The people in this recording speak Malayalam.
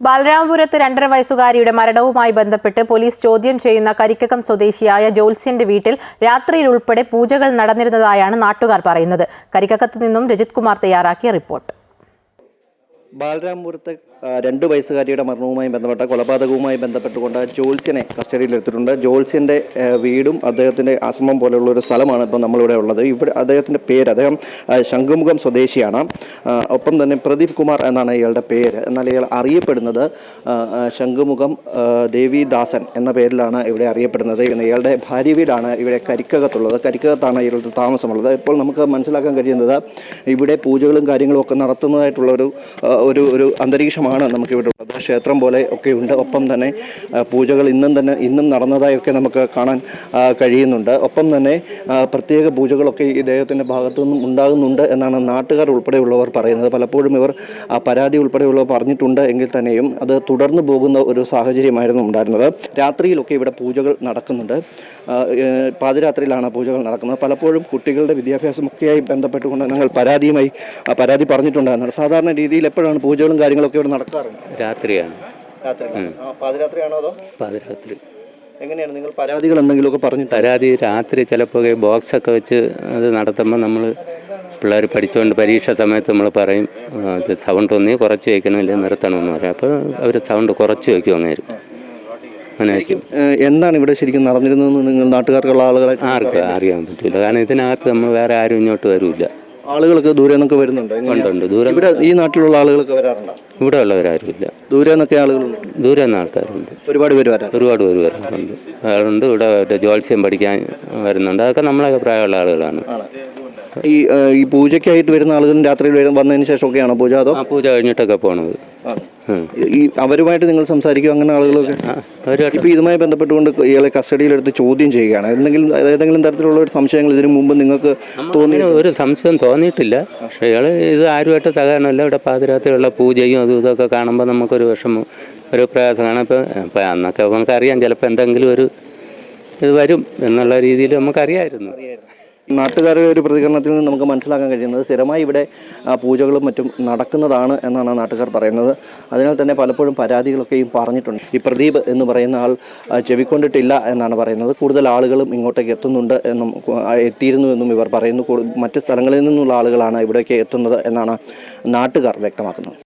ബാലരാമപുരത്ത് രണ്ടര വയസ്സുകാരിയുടെ മരണവുമായി ബന്ധപ്പെട്ട് പോലീസ് ചോദ്യം ചെയ്യുന്ന കരിക്കകം സ്വദേശിയായ ജോത്സ്യന്റെ വീട്ടിൽ രാത്രിയിൽ ഉൾപ്പെടെ പൂജകൾ നടന്നിരുന്നതായാണ് നാട്ടുകാർ പറയുന്നത്. കരിക്കകത്ത് നിന്നും രജിത് കുമാർ തയ്യാറാക്കിയ റിപ്പോർട്ട്. ബാലരാമപുരത്തെ രണ്ട് വയസ്സുകാരിയുടെ മരണവുമായി ബന്ധപ്പെട്ട കൊലപാതകവുമായി ബന്ധപ്പെട്ടുകൊണ്ട് ജോത്സ്യനെ കസ്റ്റഡിയിലെടുത്തിട്ടുണ്ട് ജോത്സ്യന്റെ ആ, വീടും അദ്ദേഹത്തിന്റെ ആശ്രമം പോലെയുള്ള ഒരു സ്ഥലമാണ് ഇപ്പോൾ നമ്മളിവിടെ ഉള്ളത്. ഇവിടെ അദ്ദേഹത്തിന്റെ പേര് അദ്ദേഹം ശംഖുമുഖം സ്വദേശിയാണ്. ഒപ്പം തന്നെ പ്രദീപ് കുമാർ എന്നാണ് ഇയാളുടെ പേര്. എന്നാൽ ഇയാൾ അറിയപ്പെടുന്നത് ശംഖുമുഖം ദേവിദാസൻ എന്ന പേരിലാണ് ഇവിടെ അറിയപ്പെടുന്നത്. ഇയാളുടെ ഭാര്യ വീടാണ് ഇവിടെ കരിക്കകത്തുള്ളത്. കരിക്കകത്താണ് ഇയാളുടെ താമസമുള്ളത്. ഇപ്പോൾ നമുക്ക് മനസ്സിലാക്കാൻ കഴിയുന്നത് ഇവിടെ പൂജകളും കാര്യങ്ങളും ഒക്കെ നടത്തുന്നതായിട്ടുള്ള ഒരു ഒരു ഒരു അന്തരീക്ഷമാണ് നമുക്കിവിടെ ഉള്ളത്. ക്ഷേത്രം പോലെ ഒക്കെ ഉണ്ട്. ഒപ്പം തന്നെ പൂജകൾ ഇന്നും തന്നെ ഇന്നും നടന്നതായൊക്കെ നമുക്ക് കാണാൻ കഴിയുന്നുണ്ട്. ഒപ്പം തന്നെ പ്രത്യേക പൂജകളൊക്കെ ഈ ഇദ്ദേഹത്തിന്റെ ഭാഗത്തു നിന്നും ഉണ്ടാകുന്നുണ്ട് എന്നാണ് നാട്ടുകാർ ഉൾപ്പെടെയുള്ളവർ പറയുന്നത്. പലപ്പോഴും ഇവർ പരാതി ഉൾപ്പെടെയുള്ളവർ പറഞ്ഞിട്ടുണ്ട് എങ്കിൽ തന്നെയും അത് തുടർന്നു പോകുന്ന ഒരു സാഹചര്യമായിരുന്നു ഉണ്ടായിരുന്നത്. രാത്രിയിലൊക്കെ ഇവിടെ പൂജകൾ നടക്കുന്നുണ്ട്. പാതിരാത്രിയിലാണ് പൂജകൾ നടക്കുന്നത്. പലപ്പോഴും കുട്ടികളുടെ വിദ്യാഭ്യാസമൊക്കെയായി ബന്ധപ്പെട്ടുകൊണ്ട് ഞങ്ങൾ പരാതിയുമായി പരാതി പറഞ്ഞിട്ടുണ്ടായിരുന്നത് സാധാരണ രീതിയിൽ എപ്പോഴാണ് പൂജകളും കാര്യങ്ങളൊക്കെ ഇവിടെ നടക്കാറുണ്ട്? രാത്രിയാണ്. രാത്രി പാതിരാത്രിയാണോ അതോ? പാതിരാത്രി. എങ്ങനെയാണ് നിങ്ങൾ പരാതികൾ എന്തെങ്കിലുമൊക്കെ പറഞ്ഞു പരാതി രാത്രി ചിലപ്പോൾ ബോക്സ് ഒക്കെ വെച്ച് അത് നടത്തുമ്പോൾ നമ്മൾ പിള്ളേർ പഠിച്ചുകൊണ്ട് പരീക്ഷ സമയത്ത് നമ്മൾ പറയും ഇത് സൗണ്ട് ഒന്നേ കുറച്ച് വയ്ക്കണം ഇല്ലെങ്കിൽ നിർത്തണമെന്ന് പറയും. അപ്പോൾ അവർ സൗണ്ട് കുറച്ച് വയ്ക്കും അങ്ങനെ എന്താണ് ഇവിടെ ശരിക്കും നടന്നിരുന്നത് നിങ്ങൾ നാട്ടുകാർക്കുള്ള ആളുകളെ ആർക്കും അറിയാൻ പറ്റില്ല കാരണം ഇതിനകത്ത് നമ്മൾ വേറെ ആരും ഇങ്ങോട്ട് വരില്ല ആളുകളൊക്കെ ദൂരെ നിന്നൊക്കെ വരുന്നുണ്ട്? ഉണ്ട് ദൂരം ഇവിടെ ഈ നാട്ടിലുള്ള ആളുകളൊക്കെ വരാറുണ്ടോ? ഇവിടെ ഉള്ളവരാരും ഇല്ല ദൂരെ നിന്നൊക്കെ ആളുകളുണ്ട്. ദൂരെ നിന്ന് ആൾക്കാരുണ്ട്. ഒരുപാട് പേര് വരാം ഒരുപാട് പേര് വരാറുണ്ട്. അതുകൊണ്ട് ഇവിടെ ജ്യോത്സ്യം പഠിക്കാൻ വരുന്നുണ്ട്. അതൊക്കെ നമ്മളെ പ്രായമുള്ള ആളുകളാണ്. ഈ ഈ പൂജയ്ക്കായിട്ട് വരുന്ന ആളുകളും രാത്രിയിൽ വന്നതിന് ശേഷമൊക്കെയാണോ പൂജ അതോ? പൂജ കഴിഞ്ഞിട്ടൊക്കെ പോകണത്. ഈ അവരുമായിട്ട് നിങ്ങൾ സംസാരിക്കും അങ്ങനെ ആളുകളൊക്കെ? ഇപ്പോൾ ഇതുമായി ബന്ധപ്പെട്ടുകൊണ്ട് ഇയാളെ കസ്റ്റഡിയിലെടുത്ത് ചോദ്യം ചെയ്യുകയാണ്. എന്തെങ്കിലും ഏതെങ്കിലും തരത്തിലുള്ള ഒരു സംശയങ്ങൾ ഇതിനു മുമ്പ് നിങ്ങൾക്ക് തോന്നി ഒരു സംശയം തോന്നിയിട്ടില്ല. പക്ഷേ ഇയാൾ ഇത് ആരുമായിട്ട് സഹകരണമല്ല. ഇവിടെ പാതിരാത്രിയുള്ള പൂജയും അതും ഇതൊക്കെ കാണുമ്പോൾ നമുക്കൊരു വിഷമം ഒരു പ്രയാസമാണ്. ഇപ്പം ഇപ്പം അന്നൊക്കെ നമുക്കറിയാം ചിലപ്പോൾ എന്തെങ്കിലും ഒരു ഇത് വരും എന്നുള്ള രീതിയിൽ നമുക്കറിയാമായിരുന്നു നാട്ടുകാരുടെ ഒരു പ്രതികരണത്തിൽ നിന്ന് നമുക്ക് മനസ്സിലാക്കാൻ കഴിയുന്നത് സ്ഥിരമായി ഇവിടെ പൂജകളും മറ്റും നടക്കുന്നതാണ് എന്നാണ് നാട്ടുകാർ പറയുന്നത്. അതിനാൽ തന്നെ പലപ്പോഴും പരാതികളൊക്കെയും പറഞ്ഞിട്ടുണ്ട്. ഈ പ്രദീപ് എന്ന് പറയുന്ന ആൾ ചെവിക്കൊണ്ടിട്ടില്ല എന്നാണ് പറയുന്നത്. കൂടുതൽ ആളുകളും ഇങ്ങോട്ടേക്ക് എത്തുന്നുണ്ട് എന്നും എത്തിയിരുന്നു എന്നും ഇവർ പറയുന്നു. മറ്റ് സ്ഥലങ്ങളിൽ നിന്നുള്ള ആളുകളാണ് ഇവിടേക്ക് എത്തുന്നത് എന്നാണ് നാട്ടുകാർ വ്യക്തമാക്കുന്നത്.